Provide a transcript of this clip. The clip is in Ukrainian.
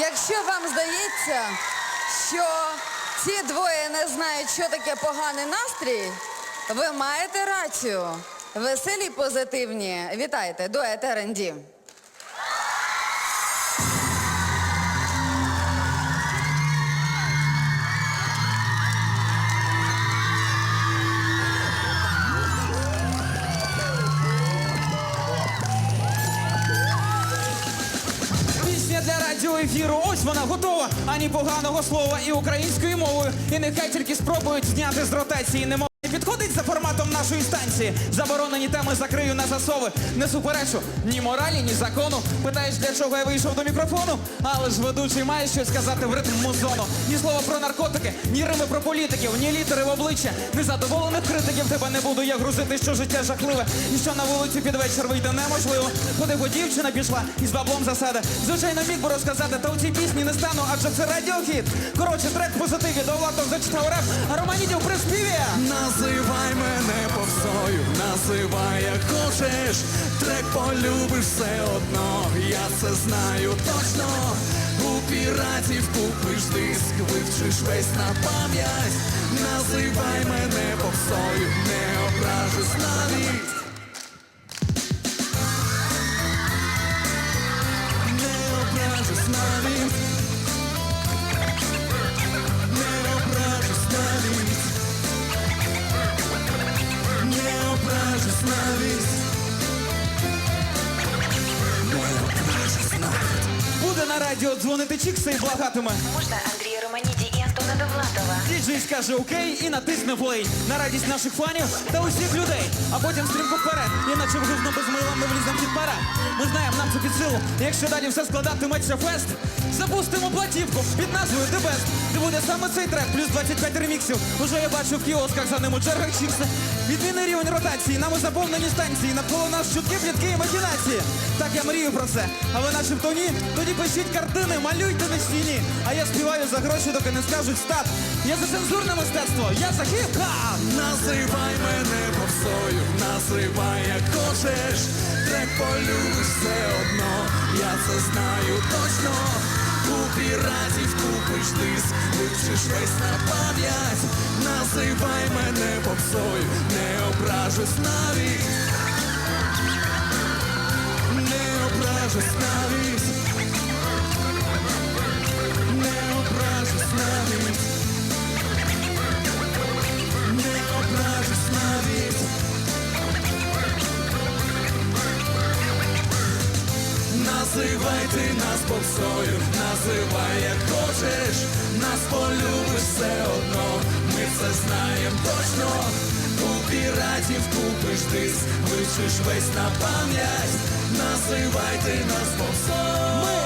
Якщо вам здається, що ці двоє не знають, що таке поганий настрій, ви маєте рацію. Веселі, позитивні. Вітайте, дует R&D. Для радіоефіру, ось вона готова. Ані поганого слова і українською мовою. І нехай тільки спробують зняти з ротації. Не підходить за форматом нашої станції. Заборонені теми закрию на засови. Не суперечу ні моралі, ні закону. Питаєш, для чого я вийшов до мікрофону? Але ж ведучий має щось сказати в ритм музону. Ні слова про наркотики, ні рими про політиків, ні літери в обличчя. Незадоволених критиків тебе не буду я грузити, що життя жахливе. І що на вулиці під вечір вийде неможливо. Куди бо дівчина пішла і з баблом засаде. Звичайно, міг би розказати, та у цій пісні не стану, адже це радіохіт. Коротше, трек позитиві, до Влатов зачитав реп, а Романідів при співі. Називай мене повсою, називай як хочеш, трек полюбиш все одно, я це знаю точно. У піратів купиш диск, вивчиш весь на пам'ять. Називай мене повсою, не ображусь навіть. Не ображусь навіть. На радіо дзвонити Чікса і благатиме. Можна Андрія Романіді і Антона Довлатова. Діджей скаже окей і натисне плей на радість наших фанів та усіх людей. А потім стрімко вперед. Іначе в гузно без мила ми влізем під парад. Ми це під силу. Якщо далі все складатиметься фест, запустимо платівку під назвою The Best. Де буде саме цей трек, плюс 25 реміксів. Уже я бачу в кіосках за ним у чергах Чікса. Відмінний рівень ротації, нами заповнені станції, навколо нас чутки, плітки і махінації. Так я мрію про це. А ви начебто ні? Тоді пишіть картини, малюйте на стіні. А я співаю за гроші, доки не скажуть стат. Я за цензурне мистецтво, я за хіп-хап. Називай мене повсою, називай як хочеш, трек полюбиш все одно, я це знаю точно. купі разів купиш диск, вивчиш весь на пам'ять. Називай мене попсою, не ображусь навіть. Називай ти нас попсою, називай як хочеш, нас полюбиш все одно, ми це знаємо точно. У піратів купиш диск, вивчиш весь на пам'ять, називай ти нас попсою.